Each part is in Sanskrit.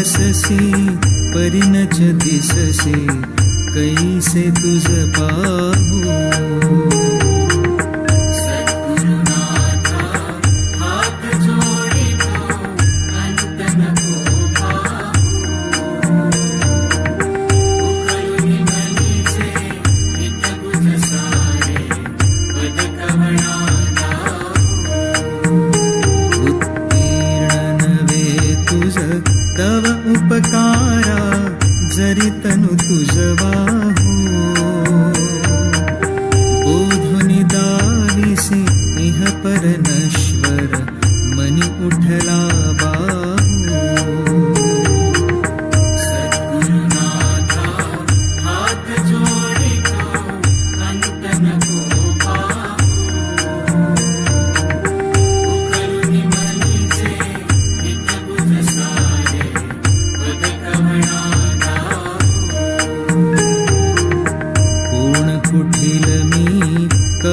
बससी परिणछति ससी कैसे तुझ पाबू హరితను తుజవా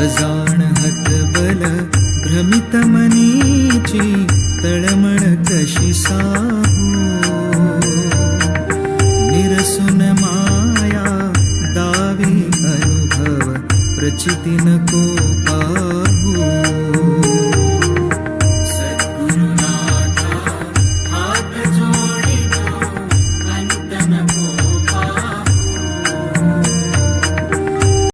अजाणहत बल भ्रमितमनी चि तळमणकशिसा निरसुन माया दावी अनुभव प्रचितिन न कोपा